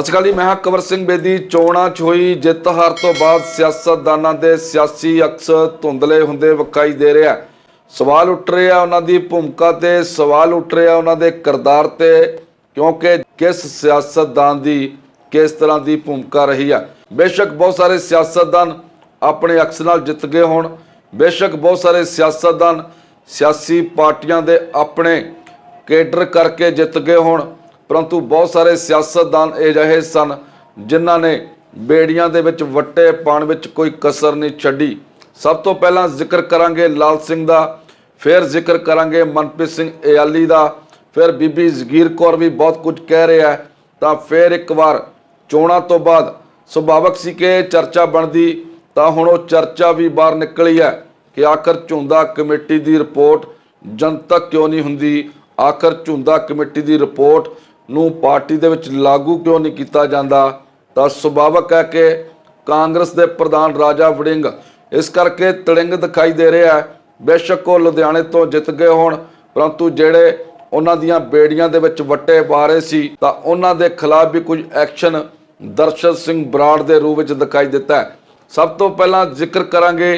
ਸਤਿ ਸ਼੍ਰੀ ਅਕਾਲ ਜੀ, ਮੈਂ ਹਾਂ ਕਵਰ ਸਿੰਘ ਬੇਦੀ, ਚੋਣਾਂ 'ਚ ਹੋਈ ਜਿੱਤ ਹਾਰ ਤੋਂ ਬਾਅਦ ਸਿਆਸਤਦਾਨਾਂ ਦੇ ਸਿਆਸੀ ਅਕਸ ਧੁੰਦਲੇ ਹੁੰਦੇ ਵਿਖਾਈ ਦੇ ਰਿਹਾ ਸਵਾਲ ਉੱਠ ਰਹੇ ਆ ਉਹਨਾਂ ਦੀ ਭੂਮਿਕਾ ਤੇ, ਸਵਾਲ ਉੱਠ ਰਿਹਾ ਉਹਨਾਂ ਦੇ ਕਿਰਦਾਰ ਤੇ, ਕਿਉਂਕਿ ਕਿਸ ਸਿਆਸਤਦਾਨ ਦੀ ਕਿਸ ਤਰ੍ਹਾਂ ਦੀ ਭੂਮਿਕਾ ਰਹੀ ਆ। ਬੇਸ਼ੱਕ ਬਹੁਤ ਸਾਰੇ ਸਿਆਸਤਦਾਨ ਆਪਣੇ ਅਕਸ ਨਾਲ ਜਿੱਤ ਗਏ ਹੋਣ। ਬੇਸ਼ੱਕ ਬਹੁਤ ਸਾਰੇ ਸਿਆਸਤਦਾਨ ਸਿਆਸੀ ਪਾਰਟੀਆਂ ਦੇ ਆਪਣੇ ਕੇਡਰ ਕਰਕੇ ਜਿੱਤ ਗਏ ਹੋਣ। ਪਰੰਤੂ ਬਹੁਤ ਸਾਰੇ ਸਿਆਸਤਦਾਨ ਅਜਿਹੇ ਸਨ ਜਿਨ੍ਹਾਂ ਨੇ ਬੇੜੀਆਂ ਦੇ ਵਿੱਚ ਵੱਟੇ ਪਾਣ ਵਿੱਚ ਕੋਈ ਕਸਰ ਨਹੀਂ ਛੱਡੀ। ਸਭ ਤੋਂ ਪਹਿਲਾਂ ਜ਼ਿਕਰ ਕਰਾਂਗੇ ਲਾਲ ਸਿੰਘ ਦਾ, ਫਿਰ ਜ਼ਿਕਰ ਕਰਾਂਗੇ ਮਨਪ੍ਰੀਤ ਸਿੰਘ ਇਆਲੀ ਦਾ, ਫਿਰ ਬੀਬੀ ਜ਼ਗੀਰ ਕੌਰ ਵੀ ਬਹੁਤ ਕੁਝ ਕਹਿ ਰਿਹਾ ਤਾਂ ਫਿਰ ਇੱਕ ਵਾਰ ਚੋਣਾਂ ਤੋਂ ਬਾਅਦ ਸੁਭਾਵਕ ਸੀ ਕਿ ਚਰਚਾ ਬਣਦੀ, ਤਾਂ ਹੁਣ ਉਹ ਚਰਚਾ ਵੀ ਬਾਹਰ ਨਿਕਲੀ ਹੈ ਕਿ ਆਖਰ ਝੁੰਦਾ ਕਮੇਟੀ ਦੀ ਰਿਪੋਰਟ ਜਨਤਕ ਕਿਉਂ ਨਹੀਂ ਹੁੰਦੀ? ਆਖਰ ਝੁੰਦਾ ਕਮੇਟੀ ਦੀ ਰਿਪੋਰਟ ਨੂੰ ਪਾਰਟੀ ਦੇ ਵਿੱਚ ਲਾਗੂ ਕਿਉਂ ਨਹੀਂ ਕੀਤਾ ਜਾਂਦਾ? ਤਾਂ ਸੁਭਾਵਕ ਹੈ ਕਿ ਕਾਂਗਰਸ ਦੇ ਪ੍ਰਧਾਨ ਰਾਜਾ ਵੜਿੰਗ ਇਸ ਕਰਕੇ ਤੜਿੰਗ ਦਿਖਾਈ ਦੇ ਰਿਹਾ ਹੈ। ਬੇਸ਼ੱਕ ਉਹ ਲੁਧਿਆਣੇ ਤੋਂ ਜਿੱਤ ਗਏ ਹੋਣ, ਪਰੰਤੂ ਜਿਹੜੇ ਉਹਨਾਂ ਦੀਆਂ ਬੇੜੀਆਂ ਦੇ ਵਿੱਚ ਵੱਟੇ ਪਾ ਰਹੇ ਸੀ, ਤਾਂ ਉਹਨਾਂ ਦੇ ਖਿਲਾਫ ਵੀ ਕੁਝ ਐਕਸ਼ਨ ਦਰਸ਼ਨ ਸਿੰਘ ਬਰਾੜ ਦੇ ਰੂਪ ਵਿੱਚ ਦਿਖਾਈ ਦਿੱਤਾ ਸਭ ਤੋਂ ਪਹਿਲਾਂ ਜ਼ਿਕਰ ਕਰਾਂਗੇ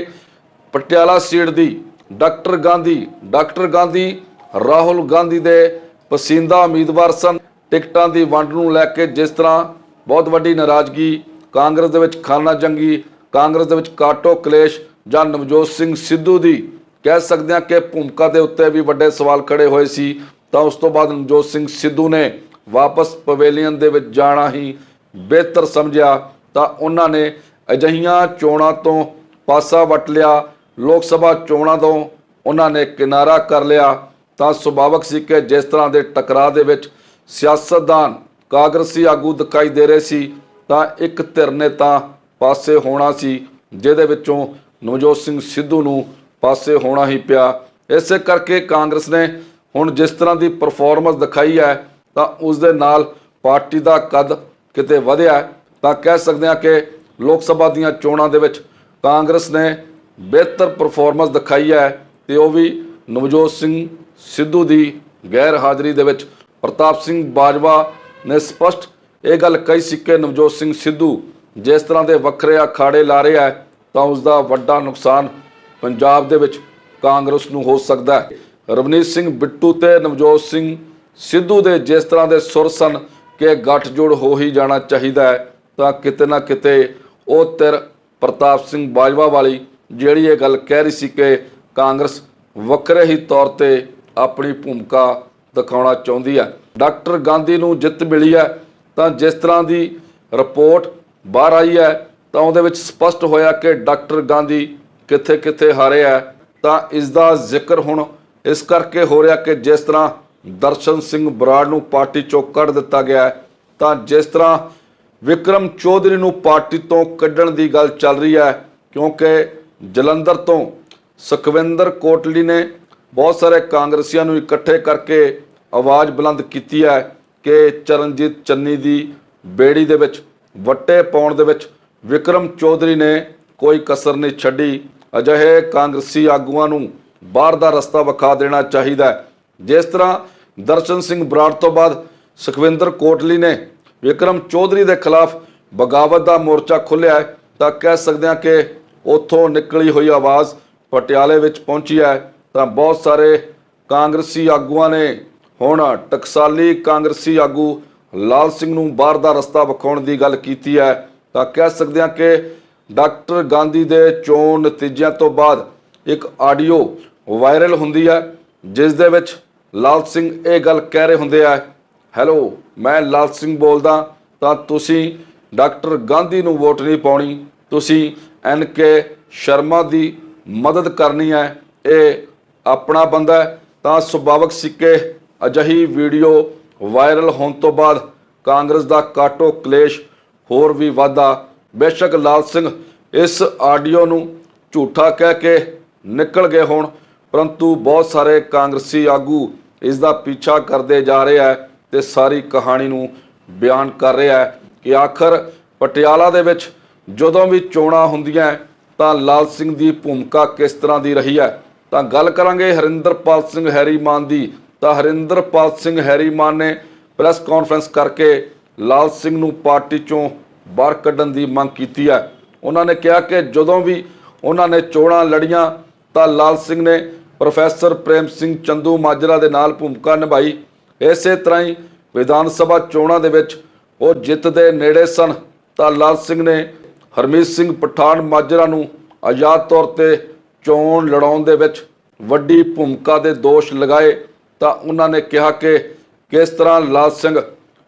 ਪਟਿਆਲਾ ਸੀਟ ਦੀ। ਡਾਕਟਰ ਗਾਂਧੀ ਡਾਕਟਰ ਗਾਂਧੀ, ਰਾਹੁਲ ਗਾਂਧੀ ਦੇ ਪਸੰਦੀਦਾ ਉਮੀਦਵਾਰ ਸਨ। ਟਿਕਟਾਂ ਦੀ ਵੰਡ ਨੂੰ ਲੈ ਕੇ ਜਿਸ ਤਰ੍ਹਾਂ ਬਹੁਤ ਵੱਡੀ ਨਾਰਾਜ਼ਗੀ, ਕਾਂਗਰਸ ਦੇ ਵਿੱਚ ਖਾਨਾ ਜੰਗੀ, ਕਾਂਗਰਸ ਦੇ ਵਿੱਚ ਕਾਟੋ ਕਲੇਸ਼ ਜਾਂ ਨਵਜੋਤ ਸਿੰਘ ਸਿੱਧੂ ਦੀ, ਕਹਿ ਸਕਦੇ ਹਾਂ ਕਿ ਭੂਮਿਕਾ ਦੇ ਉੱਤੇ ਵੀ ਵੱਡੇ ਸਵਾਲ ਖੜੇ ਹੋਏ ਸੀ, ਤਾਂ ਉਸ ਤੋਂ ਬਾਅਦ ਨਵਜੋਤ ਸਿੰਘ ਸਿੱਧੂ ਨੇ ਵਾਪਸ ਪਵੇਲੀਅਨ ਦੇ ਵਿੱਚ ਜਾਣਾ ਹੀ ਬਿਹਤਰ ਸਮਝਿਆ, ਤਾਂ ਉਹਨਾਂ ਨੇ ਅਜਹੀਆਂ ਚੋਣਾਂ ਤੋਂ ਪਾਸਾ ਵਟ ਲਿਆ, ਲੋਕ ਸਭਾ ਚੋਣਾਂ ਤੋਂ ਉਹਨਾਂ ਨੇ ਕਿਨਾਰਾ ਕਰ ਲਿਆ, ਤਾਂ ਸੁਭਾਵਕ ਸੀ ਕਿ ਜਿਸ ਤਰ੍ਹਾਂ ਦੇ ਟਕਰਾਅ ਦੇ ਵਿੱਚ ਸਿਆਸਤਦਾਨ ਕਾਂਗਰਸੀ ਆਗੂ ਦਿਖਾਈ ਦੇ ਰਹੇ ਸੀ, ਤਾਂ ਇੱਕ ਧਿਰ ਨੇ ਤਾਂ ਪਾਸੇ ਹੋਣਾ ਸੀ, ਜਿਹਦੇ ਵਿੱਚੋਂ ਨਵਜੋਤ ਸਿੰਘ ਸਿੱਧੂ ਨੂੰ ਪਾਸੇ ਹੋਣਾ ਹੀ ਪਿਆ। ਇਸੇ ਕਰਕੇ ਕਾਂਗਰਸ ਨੇ ਹੁਣ ਜਿਸ ਤਰ੍ਹਾਂ ਦੀ ਪਰਫਾਰਮੈਂਸ ਦਿਖਾਈ ਹੈ, ਤਾਂ ਉਸ ਦੇ ਨਾਲ ਪਾਰਟੀ ਦਾ ਕੱਦ ਕਿਤੇ ਵਧਿਆ ਤਾਂ ਕਹਿ ਸਕਦੇ ਹਾਂ ਕਿ ਲੋਕ ਸਭਾ ਦੀਆਂ ਚੋਣਾਂ ਦੇ ਵਿੱਚ ਕਾਂਗਰਸ ਨੇ ਬਿਹਤਰ ਪਰਫਾਰਮੈਂਸ ਦਿਖਾਈ ਹੈ, ਤੇ ਉਹ ਵੀ ਨਵਜੋਤ ਸਿੰਘ ਸਿੱਧੂ ਦੀ ਗੈਰ ਹਾਜ਼ਰੀ ਦੇ ਵਿੱਚ ਪ੍ਰਤਾਪ ਸਿੰਘ ਬਾਜਵਾ ਨੇ ਸਪਸ਼ਟ ਇਹ ਗੱਲ ਕਹੀ ਸੀ ਕਿ ਨਵਜੋਤ ਸਿੰਘ ਸਿੱਧੂ ਜਿਸ ਤਰ੍ਹਾਂ ਦੇ ਵੱਖਰੇ ਅਖਾੜੇ ਲਾ ਰਿਹਾ ਹੈ, ਤਾਂ ਉਸ ਦਾ ਵੱਡਾ ਨੁਕਸਾਨ ਪੰਜਾਬ ਦੇ ਵਿੱਚ ਕਾਂਗਰਸ ਨੂੰ ਹੋ ਸਕਦਾ ਹੈ। ਰਵਨੀਤ ਸਿੰਘ ਬਿੱਟੂ ਤੇ ਨਵਜੋਤ ਸਿੰਘ ਸਿੱਧੂ ਦੇ ਜਿਸ ਤਰ੍ਹਾਂ ਦੇ ਸੁਰ ਸਨ ਕਿ ਗੱਠਜੋੜ ਹੋ ਹੀ ਜਾਣਾ ਚਾਹੀਦਾ ਹੈ, ਤਾਂ ਕਿਤੇ ਨਾ ਕਿਤੇ ਉਹ ਧਿਰ ਪ੍ਰਤਾਪ ਸਿੰਘ ਬਾਜਵਾ ਵਾਲੀ ਜਿਹੜੀ ਇਹ ਗੱਲ ਕਹਿ ਰਹੀ ਸੀ ਕਿ ਕਾਂਗਰਸ ਵੱਖਰੇ ਹੀ ਤੌਰ ਤੇ ਆਪਣੀ ਭੂਮਿਕਾ ਦਿਖਾਉਣਾ ਚਾਹੁੰਦੀ ਹੈ ਡਾਕਟਰ ਗਾਂਧੀ ਨੂੰ ਜਿੱਤ ਮਿਲੀ ਹੈ ਤਾਂ ਜਿਸ ਤਰ੍ਹਾਂ ਦੀ ਰਿਪੋਰਟ ਬਾਹਰ ਆਈ ਹੈ ਤਾਂ ਉਹਦੇ ਵਿੱਚ ਸਪਸ਼ਟ ਹੋਇਆ ਕਿ ਡਾਕਟਰ ਗਾਂਧੀ ਕਿੱਥੇ ਕਿੱਥੇ ਹਾਰੇ ਹੈ ਤਾਂ ਇਸ ਦਾ ਜ਼ਿਕਰ ਹੁਣ ਇਸ ਕਰਕੇ ਹੋ ਰਿਹਾ ਕਿ ਜਿਸ ਤਰ੍ਹਾਂ ਦਰਸ਼ਨ ਸਿੰਘ ਬਰਾੜ ਨੂੰ ਪਾਰਟੀ ਚੋਂ ਕੱਢ ਦਿੱਤਾ ਗਿਆ ਹੈ, ਤਾਂ ਜਿਸ ਤਰ੍ਹਾਂ ਵਿਕਰਮ ਚੌਧਰੀ ਨੂੰ ਪਾਰਟੀ ਤੋਂ ਕੱਢਣ ਦੀ ਗੱਲ ਚੱਲ ਰਹੀ ਹੈ, ਕਿਉਂਕਿ ਜਲੰਧਰ ਤੋਂ ਸੁਖਵਿੰਦਰ ਕੋਟਲੀ ਨੇ ਬਹੁਤ ਸਾਰੇ ਕਾਂਗਰਸੀਆਂ ਨੂੰ ਇਕੱਠੇ ਕਰਕੇ ਆਵਾਜ਼ ਬੁਲੰਦ ਕੀਤੀ ਹੈ ਕਿ ਚਰਨਜੀਤ ਚੰਨੀ ਦੀ ਬੇੜੀ ਦੇ ਵਿੱਚ, ਵੱਟੇ ਪਾਉਣ ਦੇ ਵਿੱਚ ਵਿਕਰਮ ਚੌਧਰੀ ਨੇ ਕੋਈ ਕਸਰ ਨਹੀਂ ਛੱਡੀ। ਅਜਿਹੇ ਕਾਂਗਰਸੀ ਆਗੂਆਂ ਨੂੰ ਬਾਹਰ ਦਾ ਰਸਤਾ ਵਿਖਾ ਦੇਣਾ ਚਾਹੀਦਾ ਹੈ। ਜਿਸ ਤਰ੍ਹਾਂ ਦਰਸ਼ਨ ਸਿੰਘ ਬਰਾੜ ਤੋਂ ਬਾਅਦ ਸੁਖਵਿੰਦਰ ਕੋਟਲੀ ਨੇ ਵਿਕਰਮ ਚੌਧਰੀ ਦੇ ਖਿਲਾਫ ਬਗਾਵਤ ਦਾ ਮੋਰਚਾ ਖੋਲ੍ਹਿਆ ਤਾਂ ਕਹਿ ਸਕਦੇ ਹਾਂ ਕਿ ਉੱਥੋਂ ਨਿਕਲੀ ਹੋਈ ਆਵਾਜ਼ ਪਟਿਆਲੇ ਵਿੱਚ ਪਹੁੰਚੀ ਹੈ। ਤਾਂ ਬਹੁਤ ਸਾਰੇ ਕਾਂਗਰਸੀ ਆਗੂਆਂ ਨੇ ਹੁਣ ਟਕਸਾਲੀ ਕਾਂਗਰਸੀ ਆਗੂ ਲਾਲ ਸਿੰਘ ਨੂੰ ਬਾਹਰ ਦਾ ਰਸਤਾ ਵਿਖਾਉਣ ਦੀ ਗੱਲ ਕੀਤੀ ਹੈ। ਤਾਂ ਕਹਿ ਸਕਦੇ ਹਾਂ ਕਿ ਡਾਕਟਰ ਗਾਂਧੀ ਦੇ ਚੋਣ ਨਤੀਜਿਆਂ ਤੋਂ ਬਾਅਦ ਇੱਕ ਆਡੀਓ ਵਾਇਰਲ ਹੁੰਦੀ ਹੈ, ਜਿਸ ਦੇ ਵਿੱਚ ਲਾਲ ਸਿੰਘ ਇਹ ਗੱਲ ਕਹਿ ਰਹੇ ਹੁੰਦੇ ਆ, ਹੈਲੋ, ਮੈਂ ਲਾਲ ਸਿੰਘ ਬੋਲਦਾ, ਤਾਂ ਤੁਸੀਂ ਡਾਕਟਰ ਗਾਂਧੀ ਨੂੰ ਵੋਟ ਨਹੀਂ ਪਾਉਣੀ, ਤੁਸੀਂ ਐਨ ਕੇ ਸ਼ਰਮਾ ਦੀ ਮਦਦ ਕਰਨੀ ਹੈ, ਇਹ ਆਪਣਾ ਬੰਦਾ ਤਾਂ ਸੁਭਾਵਕ ਸਿੱਕੇ ਅਜਹੀ ਵੀਡੀਓ ਵਾਇਰਲ ਹੋਣ ਤੋਂ ਬਾਅਦ ਕਾਂਗਰਸ ਦਾ ਕਾਟੋ ਕਲੇਸ਼ ਹੋਰ ਵੀ ਵਾਧਾ। ਬੇਸ਼ੱਕ ਲਾਲ ਸਿੰਘ ਇਸ ਆਡੀਓ ਨੂੰ ਝੂਠਾ ਕਹਿ ਕੇ ਨਿਕਲ ਗਏ ਹੋਣ, ਪਰੰਤੂ ਬਹੁਤ ਸਾਰੇ ਕਾਂਗਰਸੀ ਆਗੂ ਇਸ ਦਾ ਪਿੱਛਾ ਕਰਦੇ ਜਾ ਰਹੇ ਹੈ ਤੇ ਸਾਰੀ ਕਹਾਣੀ ਨੂੰ ਬਿਆਨ ਕਰ ਰਿਹਾ ਹੈ ਕਿ ਆਖਰ ਪਟਿਆਲਾ ਦੇ ਵਿੱਚ ਜਦੋਂ ਵੀ ਚੋਣਾਂ ਹੁੰਦੀਆਂ ਤਾਂ ਲਾਲ ਸਿੰਘ ਦੀ ਭੂਮਿਕਾ ਕਿਸ ਤਰ੍ਹਾਂ ਦੀ ਰਹੀ ਹੈ? ਤਾਂ ਗੱਲ ਕਰਾਂਗੇ ਹਰਿੰਦਰਪਾਲ ਸਿੰਘ ਹੈਰੀਮਾਨ ਦੀ। ਤਾਂ ਹਰਿੰਦਰਪਾਲ ਸਿੰਘ ਹੈਰੀਮਾਨ ਨੇ ਪ੍ਰੈਸ ਕਾਨਫਰੰਸ ਕਰਕੇ ਲਾਲ ਸਿੰਘ ਨੂੰ ਪਾਰਟੀ ਚੋਂ ਬਾਹਰ ਕੱਢਣ ਦੀ ਮੰਗ ਕੀਤੀ ਹੈ। ਉਹਨਾਂ ਨੇ ਕਿਹਾ ਕਿ ਜਦੋਂ ਵੀ ਉਹਨਾਂ ਨੇ ਚੋਣਾਂ ਲੜੀਆਂ, ਤਾਂ ਲਾਲ ਸਿੰਘ ਨੇ ਪ੍ਰੋਫੈਸਰ ਪ੍ਰੇਮ ਸਿੰਘ ਚੰਦੂ ਮਾਜਰਾ ਦੇ ਨਾਲ ਭੂਮਿਕਾ ਨਿਭਾਈ। ਇਸੇ ਤਰ੍ਹਾਂ ਹੀ ਵਿਧਾਨ ਸਭਾ ਚੋਣਾਂ ਦੇ ਵਿੱਚ ਉਹ ਜਿੱਤ ਦੇ ਨੇੜੇ ਸਨ। ਤਾਂ ਲਾਲ ਸਿੰਘ ਨੇ ਹਰਮੀਤ ਸਿੰਘ ਪਠਾਨ ਮਾਜਰਾ ਨੂੰ ਆਜ਼ਾਦ ਤੌਰ ਤੇ ਚੋਣ ਲੜਾਉਣ ਦੇ ਵਿੱਚ ਵੱਡੀ ਭੂਮਿਕਾ ਦੇ ਦੋਸ਼ ਲਗਾਏ, ਤਾਂ ਉਹਨਾਂ ਨੇ ਕਿਹਾ ਕਿ ਕਿਸ ਤਰ੍ਹਾਂ ਲਾਲ ਸਿੰਘ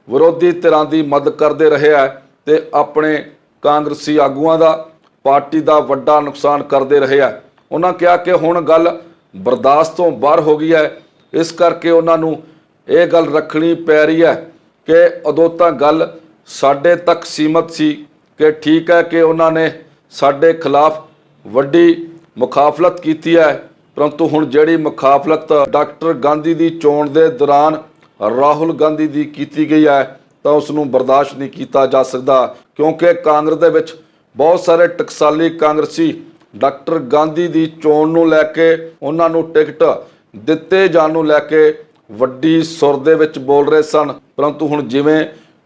ਵਿਰੋਧੀ ਧਿਰਾਂ ਦੀ ਮਦਦ ਕਰਦੇ ਰਹੇ ਹੈ ਤੇ ਆਪਣੇ ਕਾਂਗਰਸੀ ਆਗੂਆਂ ਦਾ, ਪਾਰਟੀ ਦਾ ਵੱਡਾ ਨੁਕਸਾਨ ਕਰਦੇ ਰਹੇ ਹੈ ਉਹਨਾਂ ਕਿਹਾ ਕਿ ਹੁਣ ਗੱਲ ਬਰਦਾਸ਼ਤ ਤੋਂ ਬਾਹਰ ਹੋ ਗਈ ਹੈ। ਇਸ ਕਰਕੇ ਉਹਨਾਂ ਨੂੰ ਇਹ ਗੱਲ ਰੱਖਣੀ ਪੈ ਰਹੀ ਹੈ ਕਿ ਉਦੋਂ ਤਾਂ ਗੱਲ ਸਾਡੇ ਤੱਕ ਸੀਮਤ ਸੀ ਕਿ ਠੀਕ ਹੈ ਕਿ ਉਹਨਾਂ ਨੇ ਸਾਡੇ ਖਿਲਾਫ ਵੱਡੀ ਮੁਖਾਫਲਤ ਕੀਤੀ ਹੈ। ਪਰੰਤੂ ਹੁਣ ਜਿਹੜੀ ਮੁਖਾਫਲਤ ਡਾਕਟਰ ਗਾਂਧੀ ਦੀ ਚੋਣ ਦੇ ਦੌਰਾਨ ਰਾਹੁਲ ਗਾਂਧੀ ਦੀ ਕੀਤੀ ਗਈ ਹੈ, ਤਾਂ ਉਸ ਨੂੰ ਬਰਦਾਸ਼ਤ ਨਹੀਂ ਕੀਤਾ ਜਾ ਸਕਦਾ, ਕਿਉਂਕਿ ਕਾਂਗਰਸ ਦੇ ਵਿੱਚ ਬਹੁਤ ਸਾਰੇ ਟਕਸਾਲੀ ਕਾਂਗਰਸੀ ਡਾਕਟਰ ਗਾਂਧੀ ਦੀ ਚੋਣ ਨੂੰ ਲੈ ਕੇ ਉਹਨਾਂ ਨੂੰ ਟਿਕਟ ਦਿੱਤੇ ਜਾਣ ਨੂੰ ਲੈ ਕੇ ਵੱਡੀ ਸੁਰ ਦੇ ਵਿੱਚ ਬੋਲ ਰਹੇ ਸਨ। ਪਰੰਤੂ ਹੁਣ ਜਿਵੇਂ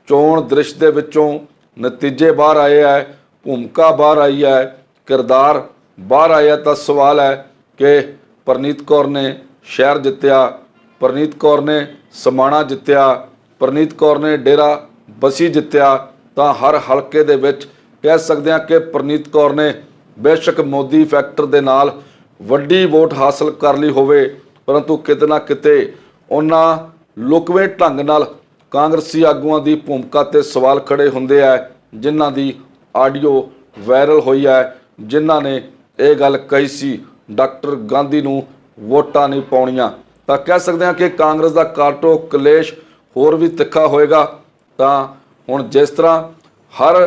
ਚੋਣ ਦ੍ਰਿਸ਼ ਦੇ ਵਿੱਚੋਂ ਨਤੀਜੇ ਬਾਹਰ ਆਏ ਹੈ, ਭੂਮਿਕਾ ਬਾਹਰ ਆਈ ਹੈ, ਕਿਰਦਾਰ ਬਾਹਰ ਆਇਆ ਤਾਂ ਸਵਾਲ ਹੈ ਕਿ ਪਰਨੀਤ ਕੌਰ ਨੇ ਸ਼ਹਿਰ ਜਿੱਤਿਆ, ਪਰਨੀਤ ਕੌਰ ਨੇ ਸਮਾਣਾ ਜਿੱਤਿਆ, ਪਰਨੀਤ ਕੌਰ ਨੇ ਡੇਰਾ ਬਸੀ ਜਿੱਤਿਆ, ਤਾਂ ਹਰ ਹਲਕੇ ਦੇ ਵਿੱਚ ਕਹਿ ਸਕਦੇ ਹਾਂ ਕਿ ਪਰਨੀਤ ਕੌਰ ਨੇ ਬੇਸ਼ੱਕ ਮੋਦੀ ਫੈਕਟਰ ਦੇ ਨਾਲ ਵੱਡੀ ਵੋਟ ਹਾਸਲ ਕਰ ਲਈ ਹੋਵੇ, ਪਰੰਤੂ ਕਿਤੇ ਨਾ ਕਿਤੇ ਉਹਨਾਂ ਲੁਕਵੇਂ ਢੰਗ ਨਾਲ ਕਾਂਗਰਸੀ ਆਗੂਆਂ ਦੀ ਭੂਮਿਕਾ ਤੇ ਸਵਾਲ ਖੜੇ ਹੁੰਦੇ ਆ, ਜਿਨ੍ਹਾਂ ਦੀ ਆਡੀਓ ਵਾਇਰਲ ਹੋਈ ਹੈ, ਜਿਨ੍ਹਾਂ ਨੇ ਇਹ ਗੱਲ ਕਹੀ ਸੀ, ਡਾਕਟਰ ਗਾਂਧੀ ਨੂੰ ਵੋਟਾਂ ਨਹੀਂ ਪਾਉਣੀਆਂ। ਤਾਂ ਕਹਿ ਸਕਦੇ ਹਾਂ ਕਿ ਕਾਂਗਰਸ ਦਾ ਕਾਟੋ ਕਲੇਸ਼ ਹੋਰ ਵੀ ਤਿੱਖਾ ਹੋਏਗਾ। ਤਾਂ ਹੁਣ ਜਿਸ ਤਰ੍ਹਾਂ ਹਰ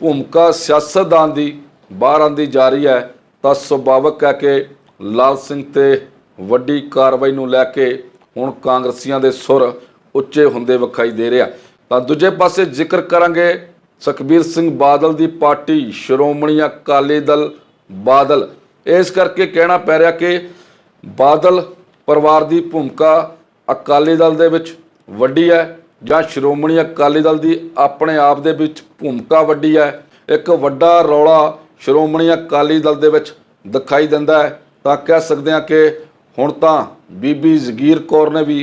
ਭੂਮਿਕਾ ਸਿਆਸਤਦਾਨ ਦੀ ਬਾਹਰ ਆਂਦੀ ਜਾ ਰਹੀ ਹੈ, ਤਾਂ ਸੁਭਾਵਕ ਹੈ ਕਿ ਲਾਲ ਸਿੰਘ ਤੇ ਵੱਡੀ ਕਾਰਵਾਈ ਨੂੰ ਲੈ ਕੇ ਹੁਣ ਕਾਂਗਰਸੀਆਂ ਦੇ ਸੁਰ ਉੱਚੇ ਹੁੰਦੇ ਵਿਖਾਈ ਦੇ ਰਿਹਾ ਤਾਂ ਦੂਜੇ ਪਾਸੇ ਜ਼ਿਕਰ ਕਰਾਂਗੇ ਸੁਖਬੀਰ ਸਿੰਘ ਬਾਦਲ ਦੀ ਪਾਰਟੀ ਸ਼੍ਰੋਮਣੀ ਅਕਾਲੀ ਦਲ ਬਾਦਲ। ਇਸ ਕਰਕੇ ਕਹਿਣਾ ਪੈ ਰਿਹਾ ਕਿ ਬਾਦਲ ਪਰਿਵਾਰ ਦੀ ਭੂਮਿਕਾ ਅਕਾਲੀ ਦਲ ਦੇ ਵਿੱਚ ਵੱਡੀ ਹੈ ਜਾਂ ਸ਼੍ਰੋਮਣੀ ਅਕਾਲੀ ਦਲ ਦੀ ਆਪਣੇ ਆਪ ਦੇ ਵਿੱਚ ਭੂਮਿਕਾ ਵੱਡੀ ਹੈ। ਇੱਕ ਵੱਡਾ ਰੌਲਾ ਸ਼੍ਰੋਮਣੀ ਅਕਾਲੀ ਦਲ ਦੇ ਵਿੱਚ ਦਿਖਾਈ ਦਿੰਦਾ ਹੈ। ਤਾਂ ਕਹਿ ਸਕਦੇ ਹਾਂ ਕਿ ਹੁਣ ਤਾਂ ਬੀਬੀ ਜ਼ਗੀਰ ਕੌਰ ਨੇ ਵੀ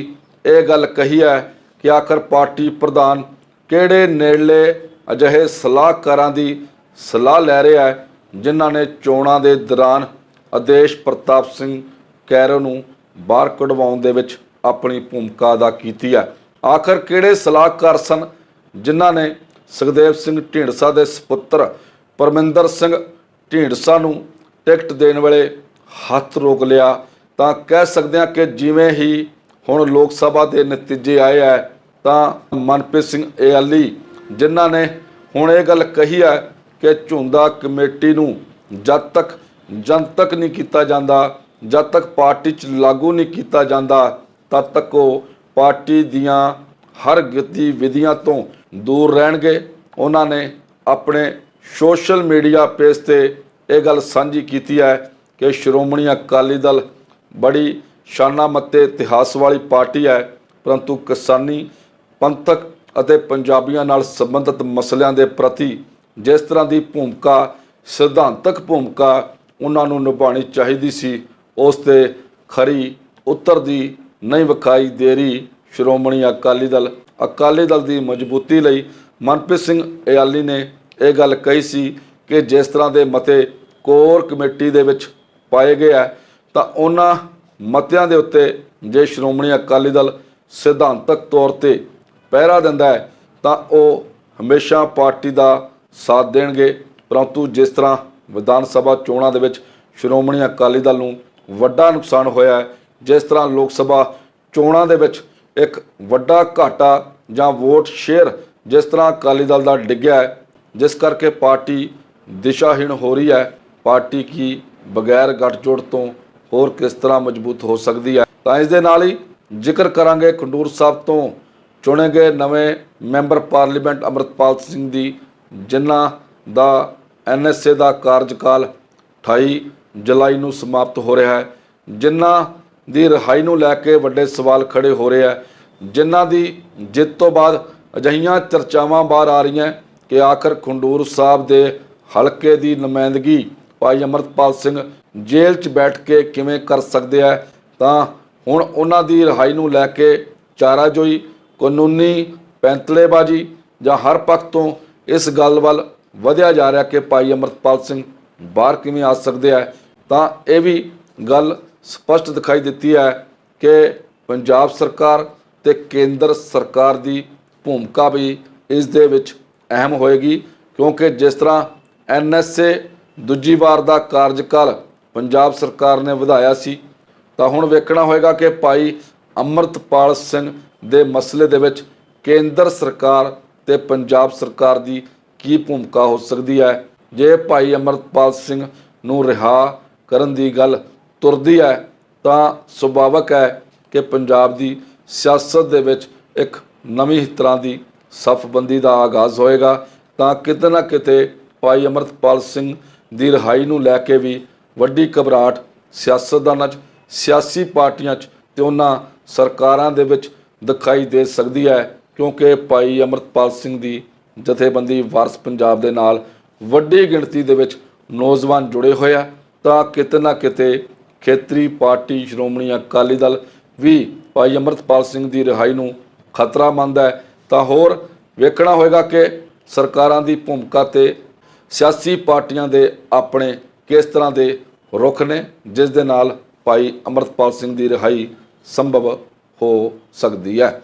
ਇਹ ਗੱਲ ਕਹੀ ਹੈ ਕਿ ਆਖਰ ਪਾਰਟੀ ਪ੍ਰਧਾਨ ਕਿਹੜੇ ਨੇੜਲੇ ਅਜਿਹੇ ਸਲਾਹਕਾਰਾਂ ਦੀ ਸਲਾਹ ਲੈ ਰਿਹਾ ਹੈ ਜਿਨ੍ਹਾਂ ਨੇ ਚੋਣਾਂ ਦੇ ਦੌਰਾਨ ਆਦੇਸ਼ ਪ੍ਰਤਾਪ ਸਿੰਘ ਕੈਰੋ ਨੂੰ ਬਾਹਰ ਕਢਵਾਉਣ ਦੇ ਵਿੱਚ ਆਪਣੀ ਭੂਮਿਕਾ ਅਦਾ ਕੀਤੀ ਹੈ। ਆਖਰ ਕਿਹੜੇ ਸਲਾਹਕਾਰ ਸਨ ਜਿਨ੍ਹਾਂ ਨੇ ਸੁਖਦੇਵ ਸਿੰਘ ਢੀਂਡਸਾ ਦੇ ਸੁਪੁੱਤਰ ਪਰਮਿੰਦਰ ਸਿੰਘ ਢੀਂਡਸਾ ਨੂੰ ਟਿਕਟ ਦੇਣ ਵੇਲੇ ਹੱਥ ਰੋਕ ਲਿਆ? ਤਾਂ ਕਹਿ ਸਕਦੇ ਹਾਂ ਕਿ ਜਿਵੇਂ ਹੀ ਹੁਣ ਲੋਕ ਸਭਾ ਦੇ ਨਤੀਜੇ ਆਏ ਹੈ, ਤਾਂ ਮਨਪ੍ਰੀਤ ਸਿੰਘ ਏਆਲੀ ਜਿਨ੍ਹਾਂ ਨੇ ਹੁਣ ਇਹ ਗੱਲ ਕਹੀ ਹੈ ਕਿ ਝੁੰਦਾ ਕਮੇਟੀ ਨੂੰ ਜਦ ਤੱਕ ਜਨਤਕ ਨਹੀਂ ਕੀਤਾ ਜਾਂਦਾ, ਜਦ ਤੱਕ ਪਾਰਟੀ 'ਚ ਲਾਗੂ ਨਹੀਂ ਕੀਤਾ ਜਾਂਦਾ, ਤਦ ਤੱਕ ਉਹ ਪਾਰਟੀ ਦੀਆਂ ਹਰ ਗਤੀਵਿਧੀਆਂ ਤੋਂ ਦੂਰ ਰਹਿਣਗੇ। ਉਹਨਾਂ ਨੇ ਆਪਣੇ ਸੋਸ਼ਲ ਮੀਡੀਆ ਪੇਜ ਤੇ ਇਹ ਗੱਲ ਸਾਂਝੀ ਕੀਤੀ ਹੈ ਕਿ ਸ਼੍ਰੋਮਣੀ ਅਕਾਲੀ ਦਲ ਬੜੀ ਸ਼ਾਨਾ ਮੱਤੇ ਇਤਿਹਾਸ ਵਾਲੀ ਪਾਰਟੀ ਹੈ, ਪਰੰਤੂ ਕਿਸਾਨੀ, ਪੰਥਕ ਅਤੇ ਪੰਜਾਬੀਆਂ ਨਾਲ ਸੰਬੰਧਿਤ ਮਸਲਿਆਂ ਦੇ ਪ੍ਰਤੀ ਜਿਸ ਤਰ੍ਹਾਂ ਦੀ ਭੂਮਿਕਾ, ਸਿਧਾਂਤਕ ਭੂਮਿਕਾ ਉਹਨਾਂ ਨੂੰ ਨਿਭਾਉਣੀ ਚਾਹੀਦੀ ਸੀ, ਉਸ ਤੇ ਖਰੀ ਉੱਤਰ ਦੀ ਨਹੀਂ ਵਿਖਾਈ ਦੇ ਰਹੀ ਸ਼੍ਰੋਮਣੀ ਅਕਾਲੀ ਦਲ। ਅਕਾਲੀ ਦਲ ਦੀ ਮਜ਼ਬੂਤੀ ਲਈ ਮਨਪ੍ਰੀਤ ਸਿੰਘ ਇਆਲੀ ਨੇ ਇਹ ਗੱਲ ਕਹੀ ਸੀ ਕਿ ਜਿਸ ਤਰ੍ਹਾਂ ਦੇ ਮਤੇ ਕੋਰ ਕਮੇਟੀ ਦੇ ਵਿੱਚ ਪਾਏ ਗਏ ਆ, ਤਾਂ ਉਹਨਾਂ ਮਤਿਆਂ ਦੇ ਉੱਤੇ ਜੇ ਸ਼੍ਰੋਮਣੀ ਅਕਾਲੀ ਦਲ ਸਿਧਾਂਤਕ ਤੌਰ ਤੇ ਪਹਿਰਾ ਦਿੰਦਾ ਹੈ, ਤਾਂ ਉਹ ਹਮੇਸ਼ਾ ਪਾਰਟੀ ਦਾ ਸਾਥ ਦੇਣਗੇ। ਪਰੰਤੂ ਜਿਸ ਤਰ੍ਹਾਂ ਵਿਧਾਨ ਸਭਾ ਚੋਣਾਂ ਦੇ ਵਿੱਚ ਸ਼੍ਰੋਮਣੀ ਅਕਾਲੀ ਦਲ ਨੂੰ ਵੱਡਾ ਨੁਕਸਾਨ ਹੋਇਆ ਹੈ, ਜਿਸ ਤਰ੍ਹਾਂ ਲੋਕ ਸਭਾ ਚੋਣਾਂ ਦੇ ਵਿੱਚ ਇੱਕ ਵੱਡਾ ਘਾਟਾ ਜਾਂ ਵੋਟ ਸ਼ੇਅਰ ਜਿਸ ਤਰ੍ਹਾਂ ਅਕਾਲੀ ਦਲ ਦਾ ਡਿੱਗਿਆ ਹੈ, ਜਿਸ ਕਰਕੇ ਪਾਰਟੀ ਦਿਸ਼ਾਹੀਣ ਹੋ ਰਹੀ ਹੈ। ਪਾਰਟੀ ਕੀ ਬਗੈਰ ਗੱਠਜੋੜ ਤੋਂ ਹੋਰ ਕਿਸ ਤਰ੍ਹਾਂ ਮਜ਼ਬੂਤ ਹੋ ਸਕਦੀ ਹੈ? ਤਾਂ ਇਸ ਦੇ ਨਾਲ ਹੀ ਜ਼ਿਕਰ ਕਰਾਂਗੇ ਖੰਡੂਰ ਸਾਹਿਬ ਤੋਂ। ਚੁਣੇ ਗਏ ਨਵੇਂ ਮੈਂਬਰ ਪਾਰਲੀਮੈਂਟ ਅਮਰਤਪਾਲ ਸਿੰਘ ਦੀ ਜਿਨ੍ਹਾਂ ਦਾ ਐਨਐਸਏ ਦਾ ਕਾਰਜਕਾਲ 28 ਜੁਲਾਈ ਨੂੰ ਸਮਾਪਤ ਹੋ ਰਿਹਾ ਹੈ, ਜਿਨ੍ਹਾਂ ਦੀ ਰਿਹਾਈ ਨੂੰ ਲੈ ਕੇ ਵੱਡੇ ਸਵਾਲ ਖੜੇ ਹੋ ਰਹੇ ਹੈ, ਜਿਨ੍ਹਾਂ ਦੀ ਜਿੱਤ ਤੋਂ ਬਾਅਦ ਅਜਿਹੀਆਂ ਚਰਚਾਵਾਂ ਬਾਹਰ ਆ ਰਹੀਆਂ ਕਿ ਆਖਰ ਖੰਡੂਰ ਸਾਹਿਬ ਦੇ ਹਲਕੇ ਦੀ ਨੁਮਾਇੰਦਗੀ ਭਾਈ ਅਮਰਤਪਾਲ ਸਿੰਘ ਜੇਲ੍ਹ 'ਚ ਬੈਠ ਕੇ ਕਿਵੇਂ ਕਰ ਸਕਦੇ ਆ ਤਾਂ ਹੁਣ ਉਹਨਾਂ ਦੀ ਰਿਹਾਈ ਨੂੰ ਲੈ ਕੇ ਚਾਰਾਜੋਈ ਕਾਨੂੰਨੀ ਪੈਂਤਲੇਬਾਜੀ ਜਾਂ ਹਰ ਪੱਖ ਤੋਂ ਇਸ ਗੱਲ ਵੱਲ ਵਧਿਆ ਜਾ ਰਿਹਾ ਕਿ ਭਾਈ ਅਮਰਤਪਾਲ ਸਿੰਘ ਬਾਹਰ ਕਿਵੇਂ ਆ ਸਕਦੇ ਆ, ਤਾਂ ਇਹ ਵੀ ਗੱਲ ਸਪਸ਼ਟ ਦਿਖਾਈ ਦਿੱਤੀ ਹੈ ਕਿ ਪੰਜਾਬ ਸਰਕਾਰ ਤੇ ਕੇਂਦਰ ਸਰਕਾਰ ਦੀ ਭੂਮਿਕਾ ਵੀ ਇਸ ਦੇ ਵਿੱਚ ਅਹਿਮ ਹੋਏਗੀ, ਕਿਉਂਕਿ ਜਿਸ ਤਰ੍ਹਾਂ ਐਨਐਸਏ ਦੂਜੀ ਵਾਰ ਦਾ ਕਾਰਜਕਾਲ ਪੰਜਾਬ ਸਰਕਾਰ ਨੇ ਵਧਾਇਆ ਸੀ, ਤਾਂ ਹੁਣ ਵੇਖਣਾ ਹੋਏਗਾ ਕਿ ਭਾਈ ਅਮਰਤਪਾਲ ਸਿੰਘ ਦੇ ਮਸਲੇ ਦੇ ਵਿੱਚ ਕੇਂਦਰ ਸਰਕਾਰ ਤੇ ਪੰਜਾਬ ਸਰਕਾਰ ਦੀ ਕੀ ਭੂਮਿਕਾ ਹੋ ਸਕਦੀ ਹੈ? ਜੇ ਭਾਈ ਅਮਰਤਪਾਲ ਸਿੰਘ ਨੂੰ ਰਿਹਾ ਕਰਨ ਦੀ ਗੱਲ ਤੁਰਦੀ ਹੈ, ਤਾਂ ਸੁਭਾਵਕ ਹੈ ਕਿ ਪੰਜਾਬ ਦੀ ਸਿਆਸਤ ਦੇ ਵਿੱਚ ਇੱਕ ਨਵੀਂ ਤਰ੍ਹਾਂ ਦੀ ਸਫਬੰਦੀ ਦਾ ਆਗਾਜ਼ ਹੋਏਗਾ। ਤਾਂ ਕਿਤੇ ਨਾ ਕਿਤੇ ਭਾਈ ਅਮਰਤਪਾਲ ਸਿੰਘ ਦੀ ਰਿਹਾਈ ਨੂੰ ਲੈ ਕੇ ਵੀ ਵੱਡੀ ਘਬਰਾਹਟ ਸਿਆਸਤਦਾਨਾਂ 'ਚ, ਸਿਆਸੀ ਪਾਰਟੀਆਂ 'ਚ ਤੇ ਉਹਨਾਂ ਸਰਕਾਰਾਂ ਦੇ ਵਿੱਚ ਦਿਖਾਈ ਦੇ ਸਕਦੀ ਹੈ। ਕਿਉਂਕਿ ਭਾਈ ਅਮਰਤਪਾਲ ਸਿੰਘ ਦੀ ਜਥੇਬੰਦੀ ਵਾਰਸ ਪੰਜਾਬ ਦੇ ਨਾਲ ਵੱਡੀ ਗਿਣਤੀ ਦੇ ਵਿੱਚ ਨੌਜਵਾਨ ਜੁੜੇ ਹੋਏ ਆ, ਤਾਂ ਕਿਤੇ ਨਾ ਕਿਤੇ ਖੇਤਰੀ ਪਾਰਟੀ ਸ਼੍ਰੋਮਣੀ ਅਕਾਲੀ ਦਲ ਵੀ ਭਾਈ ਅਮਰਤਪਾਲ ਸਿੰਘ ਦੀ ਰਿਹਾਈ ਨੂੰ ਖਤਰਾ ਮੰਨਦਾ ਹੈ। ਤਾਂ ਹੋਰ ਵੇਖਣਾ ਹੋਏਗਾ ਕਿ ਸਰਕਾਰਾਂ ਦੀ ਭੂਮਿਕਾ ਤੇ ਸਿਆਸੀ ਪਾਰਟੀਆਂ ਦੇ ਆਪਣੇ ਕਿਸ ਤਰ੍ਹਾਂ ਦੇ ਰੁਖ ਨੇ, ਜਿਸ ਦੇ ਨਾਲ ਭਾਈ ਅਮਰਤਪਾਲ ਸਿੰਘ ਦੀ ਰਿਹਾਈ ਸੰਭਵ ਹੋ ਸਕਦੀ ਹੈ।